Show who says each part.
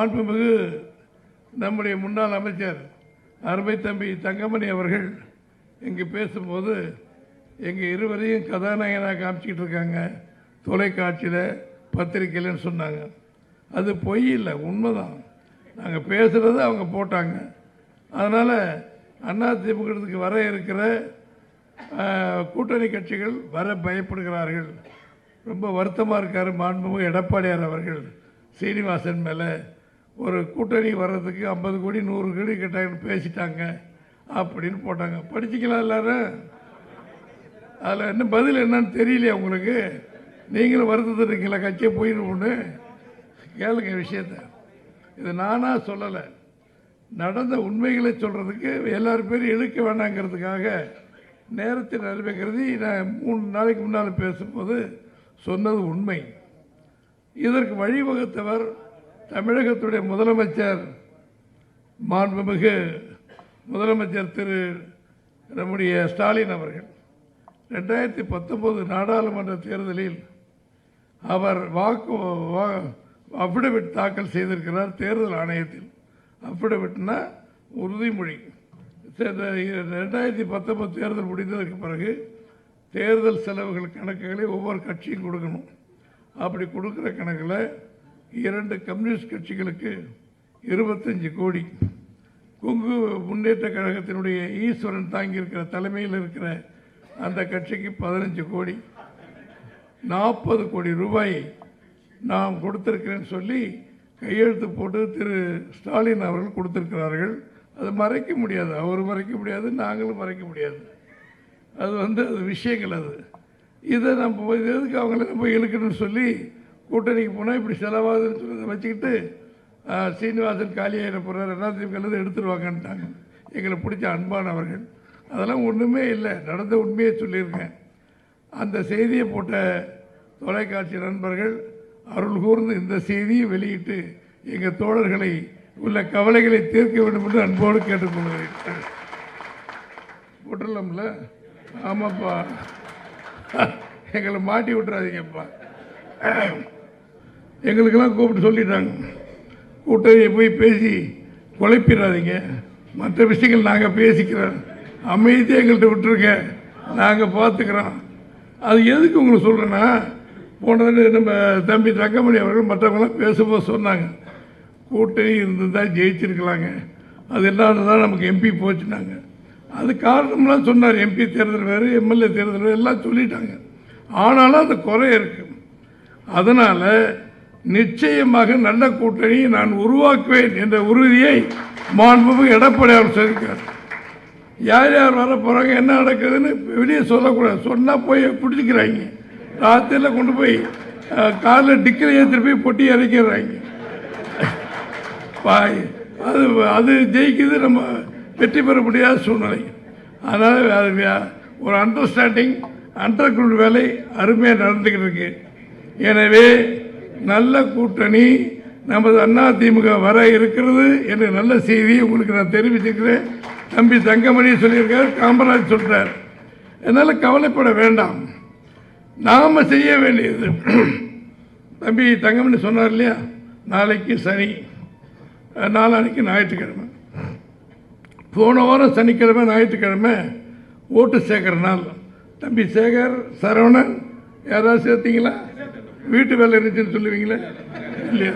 Speaker 1: மாண்புமிகு நம்முடைய முன்னாள் அமைச்சர் அருமை தம்பி தங்கமணி அவர்கள் இங்கு பேசும்போது எங்கள் இருவரையும் கதாநாயகனாக காமிச்சிக்கிட்டு இருக்காங்க. தொலைக்காட்சியில் பத்திரிக்கையிலன்னு சொன்னாங்க. அது பொய் இல்லை உண்மைதான். நாங்கள் பேசுகிறது அவங்க போட்டாங்க. அதனால் அண்ணா திமுகத்துக்கு வர இருக்கிற கூட்டணி கட்சிகள் வர பயப்படுகிறார்கள். ரொம்ப வருத்தமாக இருக்கார் மாண்புமிகு எடப்பாடியார் அவர்கள். சீனிவாசன் மேலே ஒரு கூட்டணி வர்றதுக்கு ஐம்பது கோடி நூறு கோடி கேட்டாங்கன்னு பேசிட்டாங்க அப்படின்னு போட்டாங்க. படிச்சிக்கலாம் எல்லாரும். அதில் என்ன பதில் என்னன்னு தெரியலையா உங்களுக்கு. நீங்களும் வருத்தத்துறீங்களா கட்சியை போயிடுவோன்னு கேளுங்க விஷயத்த. இது நானாக சொல்லலை. நடந்த உண்மைகளை சொல்கிறதுக்கு எல்லாரும் பேரும் இழுக்க வேண்டாங்கிறதுக்காக நேரத்தை அருமை கருதி நான் மூணு நாளைக்கு முன்னால் பேசும்போது சொன்னது உண்மை. இதற்கு வழிவகுத்தவர் தமிழகத்துடைய முதலமைச்சர் மாண்புமிகு முதலமைச்சர் திரு நம்முடைய ஸ்டாலின் அவர்கள். ரெண்டாயிரத்தி பத்தொம்போது நாடாளுமன்ற தேர்தலில் அவர் வாக்கு அஃபிடவிட் தாக்கல் செய்திருக்கிறார் தேர்தல் ஆணையத்தில். அஃபிடவிட்னா உறுதிமொழி. ரெண்டாயிரத்தி பத்தொம்போது தேர்தல் முடிந்ததற்கு பிறகு தேர்தல் செலவுகள் கணக்குகளை ஒவ்வொரு கட்சியும் கொடுக்கணும். அப்படி கொடுக்குற கணக்கில் இரண்டு கம்யூனிஸ்ட் கட்சிகளுக்கு இருபத்தஞ்சு கோடி. கொங்கு முன்னேற்ற கழகத்தினுடைய ஈஸ்வரன் தாங்கியிருக்கிற தலைமையில் இருக்கிற அந்த கட்சிக்கு பதினஞ்சு கோடி. நாற்பது கோடி ரூபாய் நாம் கொடுத்துருக்கிறேன்னு சொல்லி கையெழுத்து போட்டு திரு ஸ்டாலின் அவர்கள் கொடுத்துருக்கிறார்கள். அது மறைக்க முடியாது. அவர் மறைக்க முடியாது நாங்களும் மறைக்க முடியாது. அது வந்து அது விஷயங்கள் அது. இதை நம்ம இது எதுக்கு அவங்கள நம்ம இழுக்கணும்னு சொல்லி கூட்டணிக்கு போனால் இப்படி செலவாகுதுன்னு சொல்லி வச்சுக்கிட்டு சீனிவாசன் காலியாயிட போகிறார் எல்லாத்தையும் எடுத்துருவாங்கன்ட்டாங்க. எங்களை பிடிச்ச அன்பானவர்கள் அதெல்லாம் ஒன்றுமே இல்லை. நடந்த உண்மையை சொல்லியிருக்கேன். அந்த செய்தியை போட்ட தொலைக்காட்சி நண்பர்கள் அருள் கூர்ந்து இந்த செய்தியை வெளியிட்டு எங்கள் தோழர்களை உள்ள கவலைகளை தீர்க்க வேண்டும் என்று அன்போடு கேட்டுக்கொள்கிறேன். போட்டுடலாம்ல? ஆமாப்பா. எங்களை மாட்டி விட்டுறாதீங்கப்பா. எங்களுக்கெல்லாம் கூப்பிட்டு சொல்லிட்டாங்க. கூட்டத்தை போய் பேசி குழப்பிடாதீங்க மற்ற விஷயங்கள் நாங்கள் பேசிக்கிறோம். அமைதியாக எங்கள்கிட்ட விட்டுருங்க. நாங்கள் பார்த்துக்கிறோம் அது எதுக்கு உங்களுக்கு சொல்கிறேன்னா போன நம்ம தம்பி தங்கமணி அவர்கள் மற்றவங்களாம் பேசும்போது சொன்னாங்க. கூட்டணி இருந்து ஜெயிச்சிருக்கலாங்க. அது இல்லாத தான் நமக்கு எம்பி போச்சுனாங்க அது காரணம்லாம் சொன்னார். எம்பி தேர்தல் வேறு எம்எல்ஏ தேர்தல் வேறு எல்லாம் சொல்லிட்டாங்க. ஆனாலும் அந்த குறை இருக்குது அதனால் நிச்சயமாக நல்ல கூட்டணியை நான் உருவாக்குவேன் என்ற உறுதியை மாண்புமிகு எடப்பாடி அவர் சொல்லியிருக்கார் யார் யார் வர போகிறாங்க என்ன நடக்குதுன்னு வெளியே சொல்லக்கூடாது. சொன்னால் போய் பிடிச்சிக்கிறாங்க. ராத்திரியில் கொண்டு போய் காலில் காரில் டிக்கில் ஏற்றி போய் பொட்டி இறக்கிடுறாங்க. பாய் அது அது ஜெயிக்குது நம்ம வெற்றி பெற முடியாத சூழ்நிலை. அதனால் அது ஒரு அண்டர்ஸ்டாண்டிங் அண்டர் வேலை அருமையாக நடந்துக்கிட்டு இருக்கு. எனவே நல்ல கூட்டணி நமது அண்ணா திமுக வர இருக்கிறது என்ற நல்ல செய்தியை உங்களுக்கு நான் தெரிவிச்சிருக்கிறேன் தம்பி தங்கமணி சொல்லியிருக்கார் காமராஜ் சொல்றார். அதனால் கவலைப்பட வேண்டாம். நாம் செய்ய வேண்டியது. தம்பி தங்கமணி சொன்னார் இல்லையா நாளைக்கு சனி. நாளானைக்கு நாளான்னைக்கு ஞாயிற்றுக்கிழமை. போன வாரம் சனிக்கிழமை ஞாயிற்றுக்கிழமை ஓட்டு சேர்க்குற நாள். தம்பி சேகர் சரவணன் யாராவது சேர்த்திங்களா? வீட்டு வேலை இருந்துச்சுன்னு சொல்லுவீங்களே? இல்லையா?